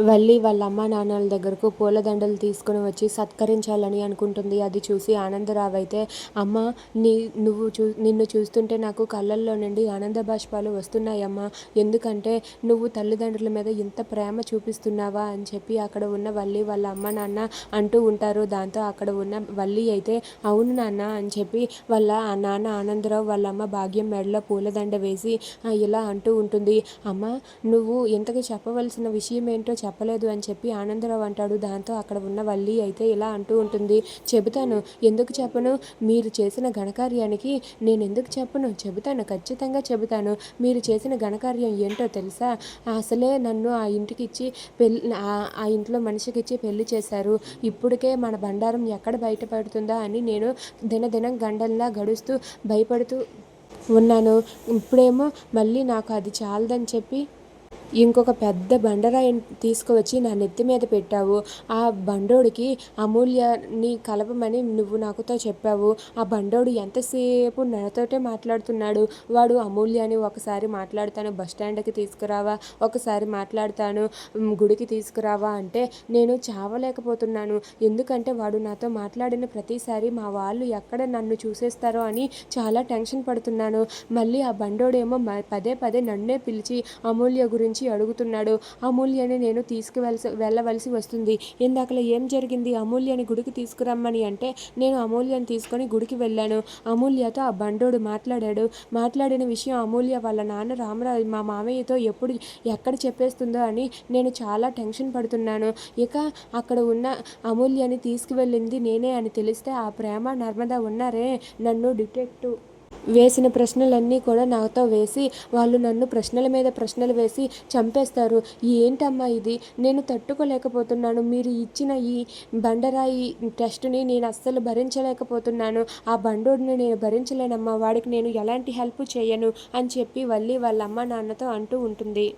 వల్లి వాళ్ళ అమ్మా నాన్నల దగ్గరకు పూలదండలు తీసుకుని వచ్చి సత్కరించాలని అనుకుంటుంది. అది చూసి ఆనందరావు అయితే అమ్మ నీ నువ్వు చూ నిన్ను చూస్తుంటే నాకు కళ్ళల్లో నుండి ఆనంద బాష్పాలు వస్తున్నాయమ్మా. ఎందుకంటే నువ్వు తల్లిదండ్రుల మీద ఇంత ప్రేమ చూపిస్తున్నావా? అని చెప్పి అక్కడ ఉన్న వల్లి వాళ్ళ అమ్మ నాన్న అంటూ ఉంటారు. దాంతో అక్కడ ఉన్న వల్లి అయితే అవును నాన్న అని చెప్పి వాళ్ళ నాన్న ఆనందరావు వాళ్ళ అమ్మ భాగ్యం మెడలో పూలదండ వేసి ఇలా అంటూ ఉంటుంది. అమ్మ నువ్వు ఇంతకు చెప్పవలసిన విషయం ఏంటో చెప్ప చెప్పలేదు అని చెప్పి ఆనందరావు అంటాడు. దాంతో అక్కడ ఉన్న వల్లి అయితే ఇలా అంటూ ఉంటుంది. చెబుతాను. ఎందుకు చెప్పను? మీరు చేసిన ఘనకార్యానికి నేను ఎందుకు చెప్పను? చెబుతాను. ఖచ్చితంగా చెబుతాను. మీరు చేసిన ఘనకార్యం ఏంటో తెలుసా? అసలే నన్ను ఆ ఇంటికి ఇచ్చి పెళ్ళి ఆ ఇంట్లో మనిషికి ఇచ్చి పెళ్ళి చేశారు. ఇప్పటికే మన బండారం ఎక్కడ బయటపడుతుందా అని నేను దినదినం గండల్లా గడుస్తూ భయపడుతూ ఉన్నాను. ఇప్పుడేమో మళ్ళీ నాకు అది చాలదని చెప్పి ఇంకొక పెద్ద బండరాయి తీసుకువచ్చి నా నెత్తి మీద పెట్టావు. ఆ బండోడికి అమూల్యని కలపమని నువ్వు నాకుతో చెప్పావు. ఆ బండోడు ఎంతసేపు నాతోటే మాట్లాడుతున్నాడు? వాడు అమూల్యని ఒకసారి మాట్లాడతాను బస్ స్టాండ్కి తీసుకురావా? ఒకసారి మాట్లాడతాను గుడికి తీసుకురావా అంటే నేను చావలేకపోతున్నాను. ఎందుకంటే వాడు నాతో మాట్లాడిన ప్రతిసారి మా వాళ్ళు ఎక్కడ నన్ను చూసేస్తారో అని చాలా టెన్షన్ పడుతున్నాను. మళ్ళీ ఆ బండోడేమో పదే పదే నన్నే పిలిచి అమూల్య గురించి గురించి అడుగుతున్నాడు అమూల్యని నేను తీసుకువెళ్ళ వెళ్ళవలసి వస్తుంది. ఇందాకలో ఏం జరిగింది? అమూల్యని గుడికి తీసుకురమ్మని అంటే నేను అమూల్యని తీసుకొని గుడికి వెళ్ళాను. అమూల్యతో ఆ బండోడు మాట్లాడాడు. మాట్లాడిన విషయం అమూల్య వాళ్ళ నాన్న రామరాజు మా మామయ్యతో ఎప్పుడు ఎక్కడ చెప్పేస్తుందో అని నేను చాలా టెన్షన్ పడుతున్నాను. ఇక అక్కడ ఉన్న అమూల్యని తీసుకువెళ్ళింది నేనే అని తెలిస్తే ఆ ప్రేమ నర్మదా ఉన్నారే? నన్ను డిటెక్టివ్ వేసిన ప్రశ్నలన్నీ కూడా నాతో వేసి వాళ్ళు నన్ను ప్రశ్నల మీద ప్రశ్నలు వేసి చంపేస్తారు. ఏంటమ్మా ఇది? నేను తట్టుకోలేకపోతున్నాను. మీరు ఇచ్చిన ఈ బండరాయి టెస్ట్ని నేను అస్సలు భరించలేకపోతున్నాను. ఆ బండోడిని నేను భరించలేనమ్మా. వాడికి నేను ఎలాంటి హెల్ప్ చేయను అని చెప్పి వల్లి వాళ్ళ అమ్మ నాన్నతో అంటూ ఉంటుంది.